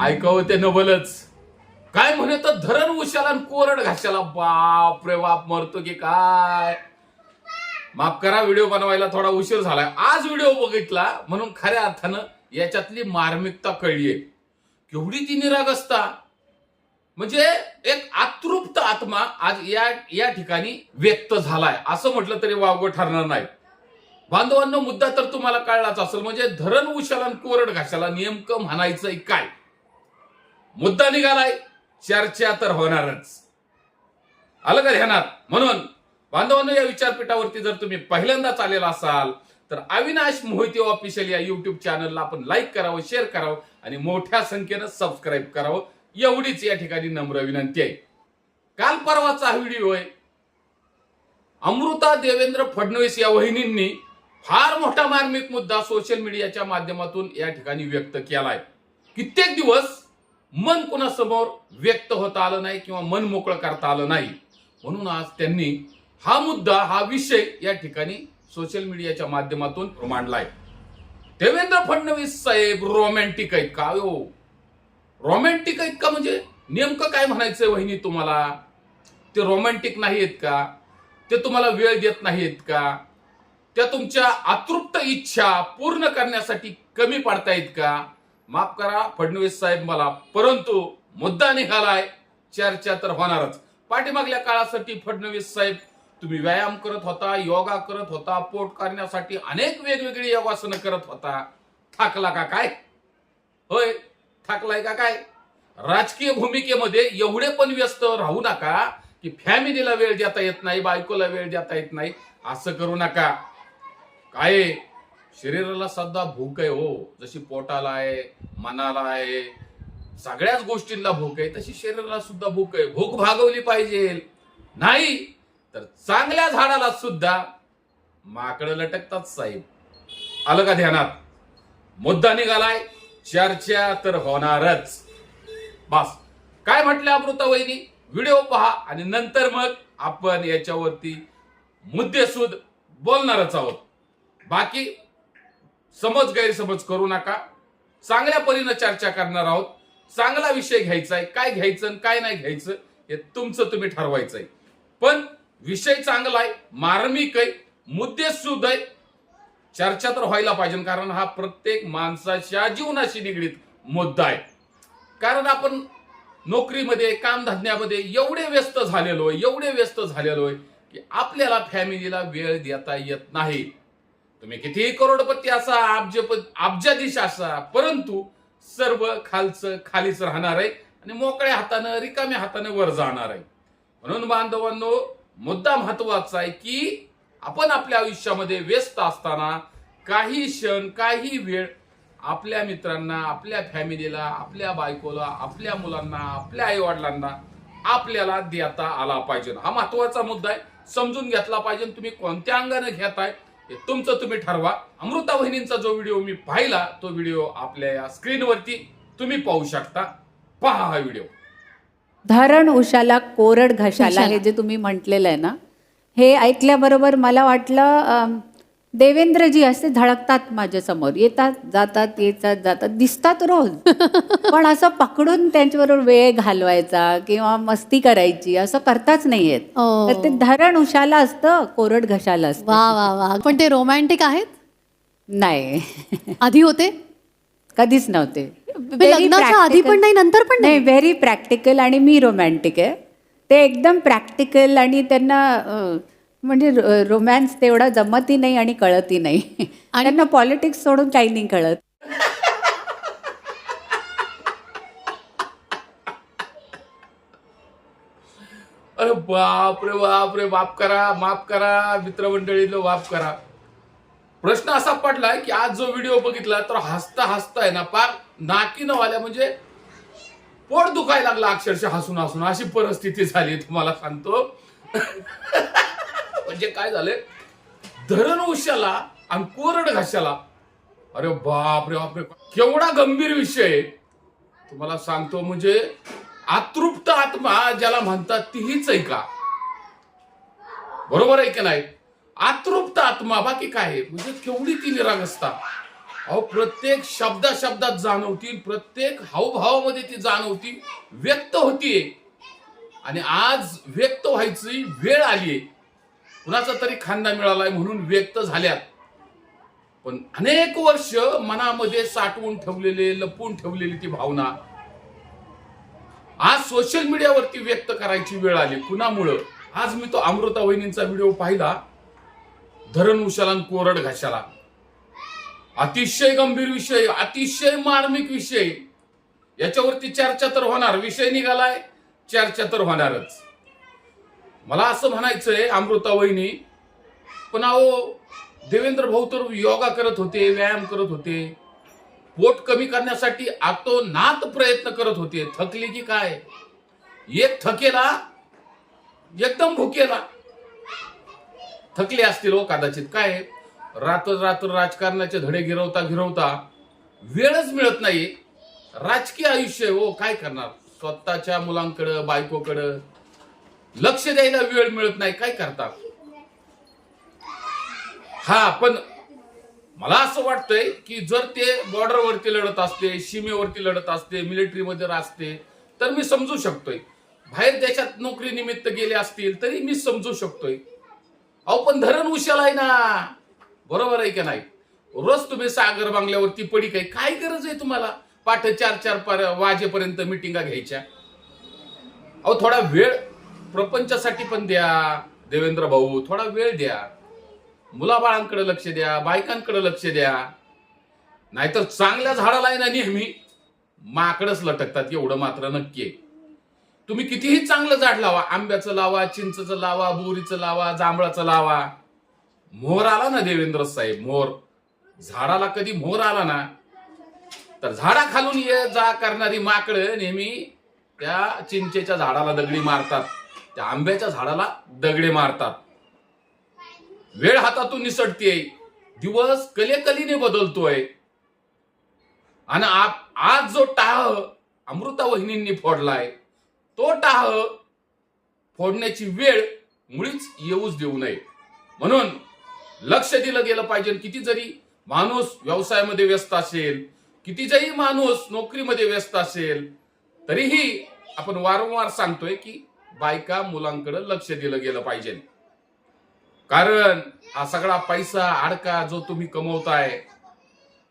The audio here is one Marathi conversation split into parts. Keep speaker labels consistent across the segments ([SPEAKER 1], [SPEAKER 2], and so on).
[SPEAKER 1] ऐकावं ते नवलच. काय म्हणत तर धरण उशाला आणि कोरड घाशाला? बाप रे बाप मरतो की काय? माफ करा व्हिडिओ बनवायला थोडा उशीर झालाय. आज व्हिडिओ बघितला म्हणून खऱ्या अर्थानं याच्यातली मार्मिकता कळलीये. केवढी ती निरागसता. म्हणजे एक आतृप्त आत्मा आज या या ठिकाणी व्यक्त झालाय. असं म्हटलं तरी वावगं ठरणार नाही. बांधवांनो मुद्दा तर तुम्हाला कळलाच असेल. म्हणजे धरण उशाला कोरड घाशाला नेमकं म्हणायचंय काय? मुद्दा निघालाय. चर्चा तर होणारच. आलं का ध्यानात? म्हणून बांधवांनो या विचारपीठावरती जर तुम्ही पहिल्यांदाच आलेला असाल तर अविनाश मोहिते ऑफिशियल या युट्यूब चॅनलला आपण लाईक करावं शेअर करावं आणि मोठ्या संख्येनं सबस्क्राईब करावं. एवढीच या ठिकाणी नम्र विनंती आहे. काल परवाचा हा व्हिडिओ आहे. अमृता देवेंद्र फडणवीस या वहिनींनी फार मोठा मार्मिक मुद्दा सोशल मीडियाच्या माध्यमातून या ठिकाणी व्यक्त केलाय. कित्येक दिवस मन कुणासमोर व्यक्त होता आलं नाही किंवा मन मोकळं करता आलं नाही. म्हणून आज त्यांनी हा मुद्दा हा विषय या ठिकाणी सोशल मीडियाच्या माध्यमातून मांडलाय. देवेंद्र फडणवीस साहेब रोमॅन्टिक आहेत का? हो रोमॅन्टिक आहेत का म्हणजे? नेमकं काय म्हणायचंय वहिनी तुम्हाला? ते रोमॅन्टिक नाही आहेत का? ते तुम्हाला वेळ देत नाहीत का? त्या तुमच्या अतृप्त इच्छा पूर्ण करण्यासाठी कमी पाडतायत का? माफ करा फडणवीस साहेब मला परंतु मुद्दा निघालाय. चर्चा तर होणारच. पाठीमागल्या काळासाठी फडणवीस साहेब तुम्ही व्यायाम करत होता योगा करत होता पोट करण्यासाठी अनेक वेगवेगळी योगासनं करत होता. थाकला का काय? होय? थाकलाय का काय? राजकीय भूमिकेमध्ये एवढे पण व्यस्त राहू नका की फॅमिलीला वेळ देता येत नाही बायकोला वेळ देता येत नाही. असं करू नका. काय? शरीराला सध्या भूक आहे हो. जशी पोटाला आहे मनाला आहे सगळ्याच गोष्टींना भूक आहे तशी शरीराला सुद्धा भूक आहे. भूक भागवली पाहिजे. नाही तर चांगल्या झाडाला सुद्धा माकडं लटकतात साहेब. आलं का ध्यानात? मुद्दा निघालाय. चर्चा तर होणारच. बस. काय म्हटलं अमृता वहिनी? व्हिडिओ पहा आणि नंतर मग आपण याच्यावरती मुद्देसूद बोलणारच आहोत. बाकी समज गैरसमज करू नका. चांगल्या परीनं चर्चा करणार आहोत. चांगला विषय घ्यायचा आहे काय घ्यायचं आणि काय नाही घ्यायचं हे तुमचं तुम्ही ठरवायचं आहे पण विषय चांगला आहे मार्मिक आहे मुद्देसूद आहे चर्चा तर व्हायला पाहिजे कारण हा प्रत्येक माणसाच्या जीवनाशी निगडीत मुद्दा आहे. कारण आपण नोकरीमध्ये कामधंद्यामध्ये एवढे व्यस्त झालेलो आहे एवढे व्यस्त झालेलो आहे की आपल्याला फॅमिलीला वेळ देता येत नाही. तुम्ही कितीही करोडपती असा अब्जपत अब्जाधीश असा परंतु सर्व खालचं खालीच राहणार आहे आणि मोकळ्या हातानं रिकाम्या हातानं वर जाणार आहे. म्हणून बांधवांनो मुद्दा महत्त्वाचा आहे की आपण आपल्या आयुष्यामध्ये व्यस्त असताना काही क्षण काही वेळ आपल्या मित्रांना आपल्या फॅमिलीला आपल्या बायकोला आपल्या मुलांना आपल्या आई वडिलांना आपल्याला देता आला पाहिजे. हा महत्त्वाचा मुद्दा आहे. समजून घेतला पाहिजे. तुम्ही कोणत्या अंगाने घेताय हे तुमचं तुम्ही ठरवा. अमृता वहिनींचा जो व्हिडिओ मी पाहिला तो व्हिडिओ आपल्या या स्क्रीनवरती तुम्ही पाहू शकता. पहा हा व्हिडिओ.
[SPEAKER 2] धरण उशाला कोरड घशाला. हे जे तुम्ही म्हटलेलं आहे ना हे ऐकल्याबरोबर मला वाटलं देवेंद्रजी असे धडकतात माझ्यासमोर. येतात जातात येतात जातात. दिसतात रोज. पण असं पकडून त्यांच्याबरोबर वेळ घालवायचा किंवा मस्ती करायची असं करताच नाही येत.
[SPEAKER 3] हो.
[SPEAKER 2] तर ते धरण उशाला असतं कोरड घशाला असतं.
[SPEAKER 3] वा वा वा. पण ते रोमॅन्टिक आहेत?
[SPEAKER 2] नाही.
[SPEAKER 3] आधी होते?
[SPEAKER 2] कधीच नव्हते.
[SPEAKER 3] आधी पण नाही, नंतर पण नाही?
[SPEAKER 2] नाही? व्हेरी प्रॅक्टिकल आणि मी रोमॅन्टिक आहे. ते एकदम प्रॅक्टिकल आणि त्यांना म्हणजे रोमॅन्स तेवढा जमतही नाही आणि कळतही नाही. आणि त्यांना पॉलिटिक्स सोडून काही नाही कळत.
[SPEAKER 1] अरे बाप रे बाप रे माफ करा माफ करा मित्रमंडळीनं माफ करा. प्रश्न असा पडलाय की आज जो व्हिडिओ बघितला तर हसता हसता आहे ना पार नाकीनं वाल्या. म्हणजे पोट दुखायला लागला अक्षरशः हसून हसून. अशी परिस्थिती झाली तुम्हाला सांगतो. म्हणजे काय झालंय? धरण उशाला आणि कोरड घशाला. अरे बापरे बापरे केवढा गंभीर विषय आहे. तुम्हाला सांगतो म्हणजे अतृप्त आत्मा ज्याला म्हणतात तीहीच आहे का? बरोबर आहे की नाही? अतृप्त आत्मा बाकी काय आहे? म्हणजे केवढी ती निरागसता. अहो प्रत्येक शब्दा शब्दात जाणवती प्रत्येक हावभावामध्ये ती जाणवती व्यक्त होतीये. आणि आज व्यक्त व्हायची वेळ आलीये. कुणाचा तरी खांदा मिळालाय म्हणून व्यक्त झाल्यात. पण अनेक वर्ष मनामध्ये साठवून ठेवलेले लपवून ठेवलेली ती भावना. आज सोशल मीडियावरती व्यक्त करायची वेळ आली. कुणामुळं? आज मी तो अमृता वहिनींचा व्हिडिओ पाहिला. धरण उशाला कोरड घाशाला. अतिशय गंभीर विषय अतिशय मार्मिक विषय. याच्यावरती चर्चा तर होणार. विषय निघालाय चर्चा तर होणारच. मला असं म्हणायचंय अमृता वहिनी पण अहो देवेंद्र भाऊ तर योगा करत होते व्यायाम करत होते. पोट कमी करण्यासाठी आतोनात प्रयत्न करत होते. थकले की काय? एक थकेला एकदम भुकेला. थकले असतील हो कदाचित. काय? रात्र रात्र राजकारणाचे धडे गिरवता गिरवता वेळच मिळत नाही. राजकीय आयुष्य हो काय करणार? स्वतःच्या मुलांकडं बायकोकडं लक्ष द्यायला वेळ मिळत नाही काय करतात हा पण मला असं वाटतंय की जर ते बॉर्डरवरती लढत असते सीमेवरती लढत असते मिलिटरीमध्ये असते तर मी समजू शकतोय. बाहेर देशात नोकरी निमित्त गेले असतील तरी मी समजू शकतोय. अहो पण धरण उशाला आहे ना. बरोबर आहे का नाही? रोज तुम्ही सागर बांगल्यावरती पडी काय? काय गरज आहे तुम्हाला? पाठ चार चार पार वाजेपर्यंत मिटिंगा घ्यायच्या. अहो थोडा वेळ प्रपंचासाठी पण द्या देवेंद्र भाऊ. थोडा वेळ द्या. मुलाबाळांकडे लक्ष द्या बायकांकडे लक्ष द्या. नाहीतर चांगल्या झाडाला आहे ना नेहमी माकडच लटकतात एवढं मात्र नक्की आहे. तुम्ही कितीही चांगलं झाड लावा. आंब्याचं लावा चिंचचं लावा बोरीचं लावा जांभळाचं लावा. मोर आला ना देवेंद्र साहेब मोर. झाडाला कधी मोर आला ना तर झाडा खालून ये जा करणारी माकड नेहमी त्या चिंचेच्या झाडाला दगडी मारतात त्या आंब्याच्या झाडाला दगडे मारतात. वेळ हातातून निसटते दिवस कलेकलीने बदलतोय. आणि आज जो टाह अमृता वहिनींनी फोडलाय तो टाह फोडण्याची वेळ मुळीच येऊच देऊ नये. म्हणून लक्ष दिलं गेलं पाहिजे. किती जरी माणूस व्यवसायामध्ये व्यस्त असेल किती जरी माणूस नोकरीमध्ये व्यस्त असेल तरीही आपण वारंवार सांगतोय की बायका मुलांकडे लक्ष दिलं गेलं पाहिजे. कारण हा सगळा पैसा अडका जो तुम्ही कमवताय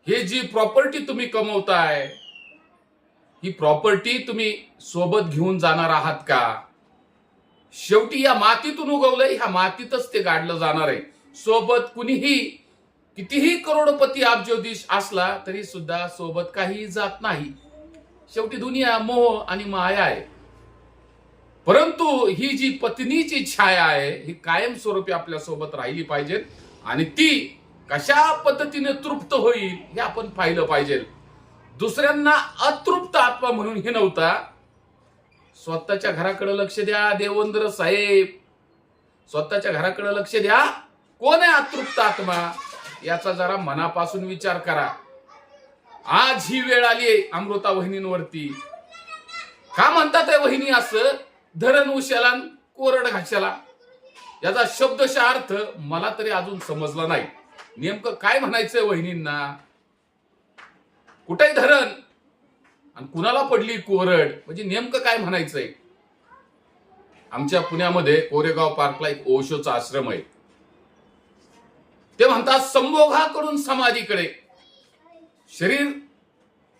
[SPEAKER 1] हे जी प्रॉपर्टी तुम्ही कमवताय ही प्रॉपर्टी तुम्ही सोबत घेऊन जाणार आहात का? शेवटी या मातीतून उगवलंय ह्या मातीतच ते गाडलं जाणार आहे. सोबत कुणीही कितीही करोडपती अब्जोदिश असला तरी सुद्धा सोबत काही जात नाही. शेवटी दुनिया मोह आणि माया आहे. परंतु ही जी पत्नीची छाया आहे ही कायमस्वरूपी आपल्यासोबत राहिली पाहिजे आणि ती कशा पद्धतीने तृप्त होईल हे आपण पाहिलं पाहिजे. दुसऱ्यांना अतृप्त आत्मा म्हणून हे नव्हता. स्वतःच्या घराकडे लक्ष द्या देवेंद्र साहेब. स्वतःच्या घराकडे लक्ष द्या. कोण आहे अतृप्त आत्मा? याचा जरा मनापासून विचार करा. आज ही वेळ आली आहे अमृता वहिनींवरती. का म्हणतात आहे वहिनी असं? धरण उशाला कोरड घाशाला. याचा शब्दशः अर्थ मला तरी अजून समजला नाही. नेमकं काय म्हणायचंय वहिनींना? कुठे धरण? आणि कुणाला पडली कोरड? म्हणजे नेमकं काय म्हणायचंय? आमच्या पुण्यामध्ये कोरेगाव पार्कला एक ओशोचा आश्रम आहे. ते म्हणतात संभोगाकडून समाधीकडे. शरीर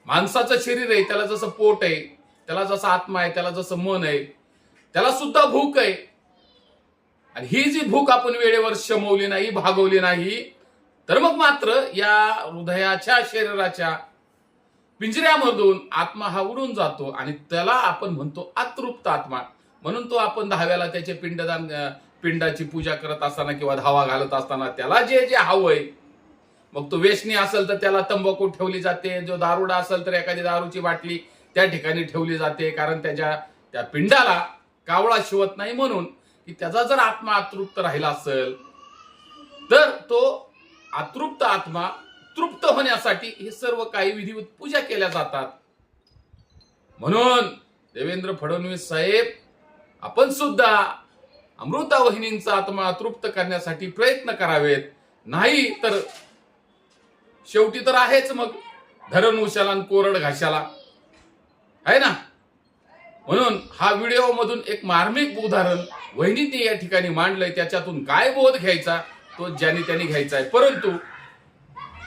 [SPEAKER 1] माणसाचं शरीर आहे त्याला जसं पोट आहे त्याला जसा आत्मा आहे त्याला जसं मन आहे त्याला सुद्धा भूक आहे. आणि ही जी भूक आपण वेळेवर शमवली नाही भागवली नाही तर मग मात्र या हृदयाच्या शरीराच्या पिंजऱ्यामधून आत्मा हा उडून जातो आणि त्याला आपण म्हणतो अतृप्त आत्मा. म्हणून तो आपण दहाव्याला त्याचे पिंडदान पिंडाची पूजा करत असताना किंवा धावा घालत असताना त्याला जे जे हवंय मग तो वेशनी असेल तर त्याला तंबाखू ठेवली जाते जो दारुडा असेल तर एखादी दारूची बाटली त्या ठिकाणी ठेवली जाते कारण त्याच्या त्या पिंडाला कावळा शिवत नाही म्हणून की त्याचा जर आत्मा अतृप्त राहिला असेल तर तो अतृप्त आत्मा तृप्त होण्यासाठी हे सर्व काही विधिवत पूजा केल्या जातात. म्हणून देवेंद्र फडणवीस साहेब आपण सुद्धा अमृता वहिनींचा आत्मा तृप्त करण्यासाठी प्रयत्न करावेत. नाही तर शेवटी तर आहेच मग. धरण उशाला आणि कोरड घाशाला. आहे ना? म्हणून हा व्हिडिओ मधून एक मार्मिक उदाहरण वहिनीने या ठिकाणी मांडलंय. त्याच्यातून काय बोध घ्यायचा? तो ज्याने त्यांनी घ्यायचा आहे. परंतु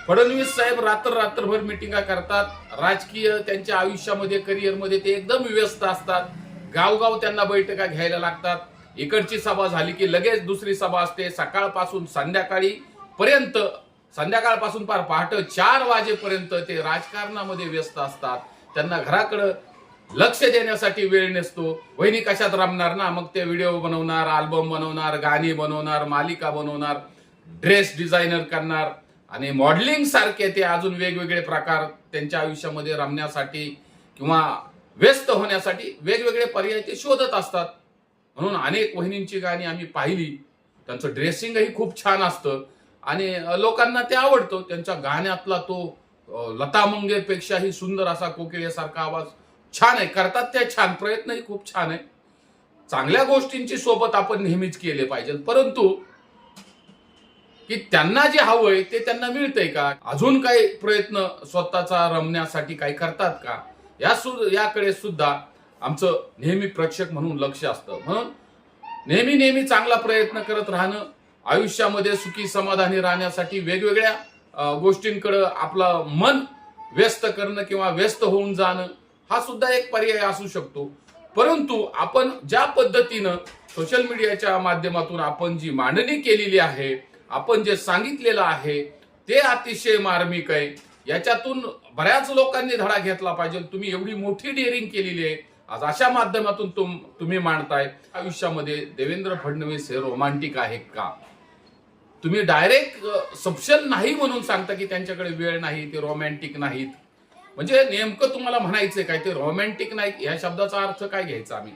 [SPEAKER 1] फडणवीस साहेब रात्र रात्रभर मिटिंगा करतात. राजकीय त्यांच्या आयुष्यामध्ये करिअरमध्ये ते एकदम व्यस्त असतात. गावगाव त्यांना बैठका घ्यायला लागतात. इकडची सभा झाली की लगेच दुसरी सभा असते. सकाळपासून संध्याकाळी पर्यंत संध्याकाळपासून पार पहाटे चार वाजेपर्यंत ते राजकारणामध्ये व्यस्त असतात. त्यांना घराकडं लक्ष देण्यासाठी वेळ नसतो. वहिनी कशात रमणार ना? मग ते व्हिडिओ बनवणार अल्बम बनवणार गाणी बनवणार मालिका बनवणार ड्रेस डिझायनर करणार. आणि मॉडेलिंग सारखे ते अजून वेगवेगळे प्रकार त्यांच्या आयुष्यामध्ये रमण्यासाठी किंवा व्यस्त होण्यासाठी वेगवेगळे पर्याय ते शोधत असतात. म्हणून अनेक वहिनींची गाणी आम्ही पाहिली. त्यांचं ड्रेसिंगही खूप छान असतं. आणि लोकांना ते आवडतं. त्यांच्या गाण्यातला तो लता मंगेशपेक्षाही सुंदर असा कोकिळेसारखा आवाज छान आहे. करतात त्या छान. प्रयत्नही खूप छान आहे. चांगल्या गोष्टींची सोबत आपण नेहमीच केले पाहिजे. परंतु की त्यांना जे हवंय ते त्यांना मिळतंय का? अजून काही प्रयत्न स्वतःचा रमण्यासाठी काही करतात का? या सु याकडे सुद्धा आमचं नेहमी प्रेक्षक म्हणून लक्ष असतं. म्हणून नेहमी नेहमी चांगला प्रयत्न करत राहणं आयुष्यामध्ये सुखी समाधानी राहण्यासाठी वेगवेगळ्या गोष्टींकडं आपलं मन व्यस्त करणं किंवा व्यस्त होऊन जाणं हा सुद्धा एक पर्याय असू शकतो. परंतु आपण ज्या पद्धतीनं सोशल मीडियाच्या माध्यमातून आपण जी मांडणी केलेली आहे आपण जे सांगितलेलं आहे ते अतिशय मार्मिक आहे. याच्यातून बऱ्याच लोकांनी धडा घेतला पाहिजे. तुम्ही एवढी मोठी डेअरिंग केलेली आहे. आज अशा माध्यमातून तुम तुम्ही मांडताय आयुष्यामध्ये देवेंद्र फडणवीस हे रोमांटिक आहे का? तुम्ही डायरेक्ट सप्शन नाही म्हणून सांगता की त्यांच्याकडे वेळ नाही ते रोमॅन्टिक नाहीत. म्हणजे नेमकं तुम्हाला म्हणायचंय काय ते रोमॅन्टिक नाही या शब्दाचा अर्थ काय घ्यायचा आम्ही?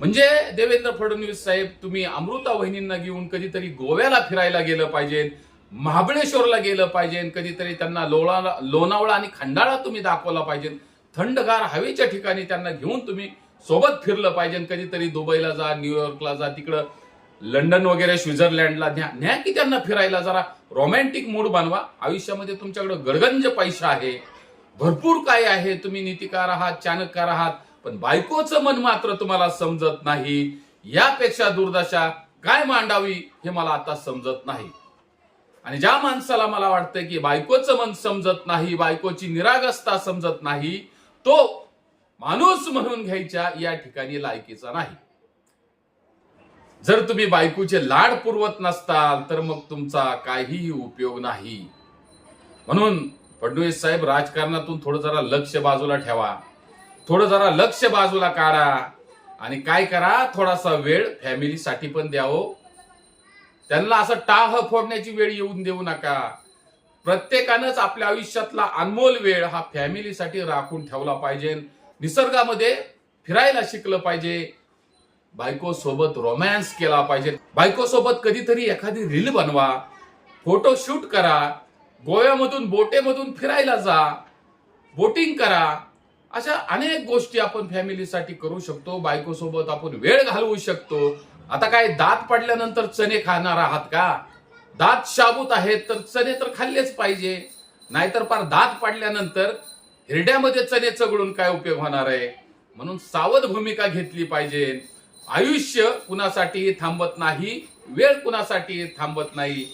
[SPEAKER 1] म्हणजे देवेंद्र फडणवीस साहेब तुम्ही अमृता वहिनींना घेऊन कधीतरी गोव्याला फिरायला गेलं पाहिजे महाबळेश्वरला गेलं पाहिजे कधीतरी त्यांना लोळा लोणावळा आणि खंडाळा तुम्ही दाखवला पाहिजे. थंडगार हवेच्या ठिकाणी त्यांना घेऊन तुम्ही सोबत फिरलं पाहिजे कधीतरी दुबईला जा न्यूयॉर्कला जा तिकडं लंडन वगैरे स्वित्झर्लंडला न्या न्या की त्यांना फिरायला जरा रोमॅन्टिक मूड बनवा. आयुष्यामध्ये तुमच्याकडे गडगंज पैसा आहे. भरपूर काय आहे. तुम्ही नीतिकार आहात चाणककार आहात पण बायकोचं मन मात्र तुम्हाला समजत नाही. यापेक्षा दुर्दशा काय मांडावी हे मला आता समजत नाही. आणि ज्या माणसाला मला वाटतं की बायकोचं मन समजत नाही बायकोची निरागसता समजत नाही तो माणूस म्हणून घ्यायच्या या ठिकाणी लायकीचा नाही. जर तुम्ही बायकोचे लाड पुरवत नसताल तर मग तुमचा काहीही उपयोग नाही. म्हणून फडणवीस साहेब राजकारणातून थोडं जरा लक्ष बाजूला ठेवा. थोडं जरा लक्ष बाजूला काढा आणि काय करा थोडासा वेळ फॅमिलीसाठी पण द्यावं. त्यांना असं टाह फोडण्याची वेळ येऊन देऊ नका. प्रत्येकानंच आपल्या आयुष्यातला अनमोल वेळ हा फॅमिलीसाठी राखून ठेवला पाहिजे. निसर्गामध्ये फिरायला शिकलं पाहिजे. बायको सोबत रोमॅन्स केला पाहिजे. बायको सोबत कधीतरी एखादी रील बनवा फोटो शूट करा गोव्यामधून बोटेमधून फिरायला जा बोटिंग करा. अशा अनेक गोष्टी आपण फॅमिलीसाठी करू शकतो. बायको सोबत आपण वेळ घालवू शकतो. आता काय दात पडल्यानंतर चणे खाणार आहात का? दात शाबूत आहेत तर चणे तर खाल्लेच पाहिजे. नाहीतर फार दात पडल्यानंतर हिरड्यामध्ये चणे चगळून काय उपयोग होणार आहे? म्हणून सावध भूमिका घेतली पाहिजे. आयुष्य कुणासाठी थांबत नाही वेळ कुणासाठी थांबत नाही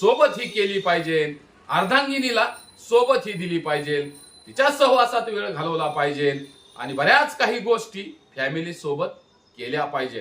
[SPEAKER 1] सोबत ही केली पाहिजे. अर्धांगिनीला सोबत ही दिली पाहिजे. तिच्या सहवासात वेळ घालवला पाहिजे. आणि बऱ्याच काही गोष्टी फॅमिली सोबत केल्या पाहिजे.